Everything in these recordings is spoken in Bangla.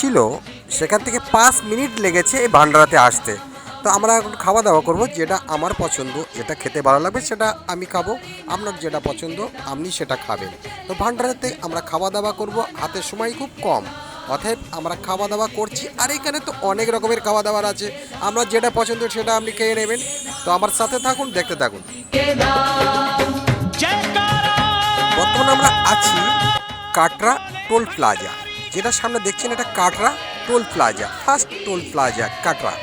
ছিল, সেখান থেকে পাঁচ মিনিট লেগেছে এই ভান্ডারাতে আসতে। তো আমরা এখন খাওয়া দাওয়া করব, যেটা আমার পছন্দ, যেটা খেতে ভালো লাগবে সেটা আমি খাব, আপনার যেটা পছন্দ, আপনি সেটা খাবেন। তো ভান্ডারাতে আমরা খাওয়া দাওয়া করব হাতে সময় খুব কম। অতএব আমরা খাওয়া দাওয়া করছি, আর এখানে তো অনেক রকমের খাওয়া দাওয়ার আছে। আমরা যেটা পছন্দ সেটা আপনি খেয়ে নেবেন। তো আমার সাথে থাকুন, দেখতে থাকুন। বর্তমানে আমরা আছি কাটরা টোল প্লাজা। যেটা সামনে দেখছেন এটা Katra toll plaza first toll plaza Katra.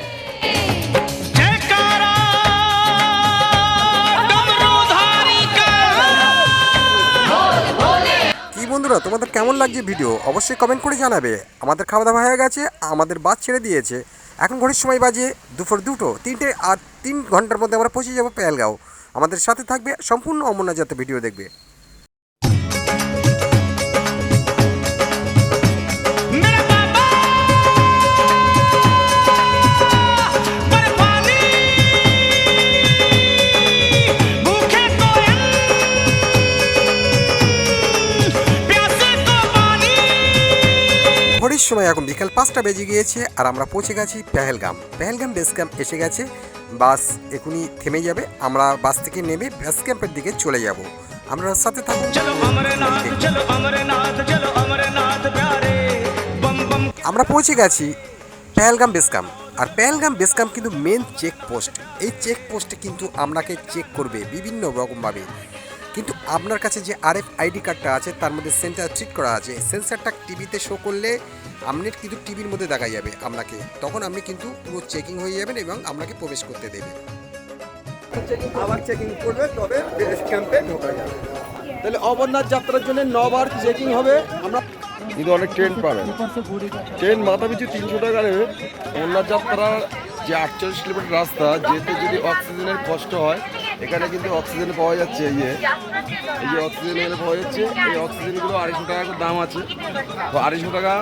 কি বন্ধুরা তোমাদের কেমন লাগছে ভিডিও? অবশ্যই কমেন্ট করে জানাবে। আমাদের খাওয়া দাওয়া হয়ে গেছে আমাদের বাস ছেড়ে দিয়েছে। এখন ঘড়ির সময় বাজে দুপুর দুটো তিনটে আর তিন ঘণ্টার মধ্যে আমরা পৌঁছে যাব পেয়ালগাঁও আমাদের সাথে থাকবে সম্পূর্ণ অমরনাথ যাতে ভিডিও দেখবে। সময় এখন বিকাল পাঁচটা বেজে গিয়েছে আর আমরা পৌঁছে গেছি পেহেলগাম। পেহেলগাম বেস ক্যাম্প এসে গেছে। বাস এখনই থেমে যাবে। আমরা বাস থেকে নেমে বেস ক্যাম্পের দিকে চলে যাব। আমরা সাথে থাকুন আমরা পৌঁছে গেছি পেহেলগাম বেস ক্যাম্প আর পেহেলগাম বেস ক্যাম্প কিন্তু মেন চেক পোস্ট এই চেক পোস্টে কিন্তু আপনাকে চেক করবে বিভিন্ন রকমভাবে। কিন্তু আপনার কাছে যে আরএফ আইডি কার্ডটা আছে তার মধ্যে সেন্সার ঠিক করা আছে। সেন্সারটা টিভিতে শো করলে আপনার কিন্তু টিভির মধ্যে দেখা যাবে আপনাকে। তখন আপনি কিন্তু পুরো চেকিং হয়ে যাবেন এবং আপনাকে প্রবেশ করতে দেবে। আবার চেকিং করবে তবে বেস ক্যাম্পে ঢোকা যাবে। তাহলে অমরনাথ যাত্রার জন্য নবার চেকিং হবে। আমরা কিন্তু অনেক ট্রেন পাবেন ট্রেন মাথা পিছু তিনশো টাকা নেবে। অমরনাথ যাত্রার যে আটচল্লিশ কিলোমিটার রাস্তা যেতে যদি অক্সিজেনের কষ্ট হয় এখানে কিন্তু অক্সিজেন পাওয়া যাচ্ছে, এই যে। এই যে অক্সিজেন এখানে পাওয়া যাচ্ছে, এই অক্সিজেনগুলো আড়াইশো টাকা করে দাম আছে। তো আড়াইশো টাকা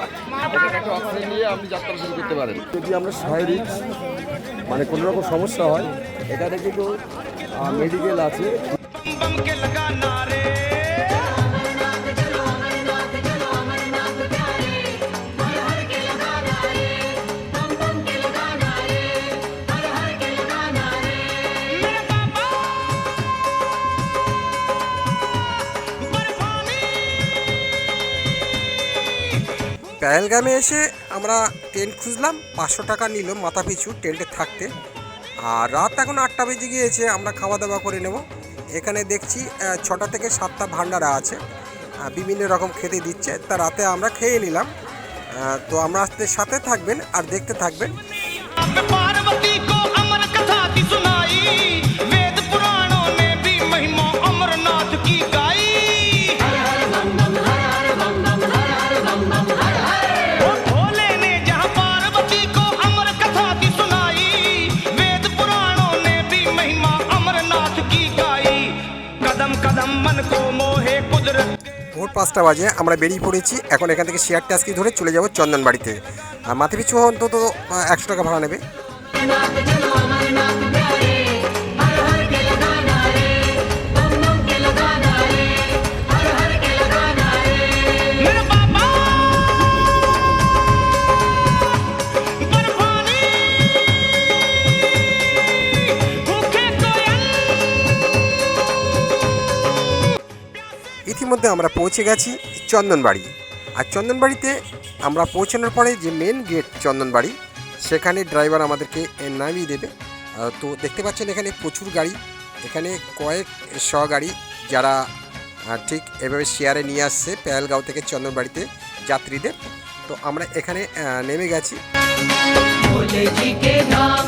একটা অক্সিজেন নিয়ে আপনি যাত্রা শুরু করতে পারেন। যদি আমরা শারীরিক মানে কোনো রকম সমস্যা হয়, এখানে কিন্তু মেডিকেল আছে। পেহেলগামে এসে আমরা টেন্ট খুঁজলাম, পাঁচশো টাকা নিল মাথা পিছু টেন্টে থাকতে। আর রাত এখন আটটা বেজে গিয়েছে, আমরা খাওয়া দাওয়া করে নেব। এখানে দেখছি ছটা থেকে সাতটা ভান্ডারা আছে বিভিন্ন রকম খেতে দিচ্ছে। তা রাতে আমরা খেয়ে নিলাম। তো আমরা আসতে সাথে থাকবেন আর দেখতে থাকবেন। ভোর পাঁচটা বাজে আমরা বেরিয়ে পড়েছি। এখন এখান থেকে শেয়ার ট্যাক্সি ধরে চলে যাব চন্দনবাড়িতে। আর মাথা পিছু অন্তত একশো টাকা ভাড়া নেবে। মধ্যে আমরা পৌঁছে গেছি চন্দনবাড়ি। আর চন্দনবাড়িতে আমরা পৌঁছানোর পরে যে মেন গেট চন্দনবাড়ি, সেখানে ড্রাইভার আমাদেরকে নামিয়ে দেবে। তো দেখতে পাচ্ছেন এখানে প্রচুর গাড়ি, এখানে কয়েক শ গাড়ি যারা ঠিক এভাবে শেয়ারে নিয়ে আসছে পেয়ালগাঁও থেকে চন্দনবাড়িতে যাত্রীদের। তো আমরা এখানে নেমে গেছি। ভোলে জি কে ধাম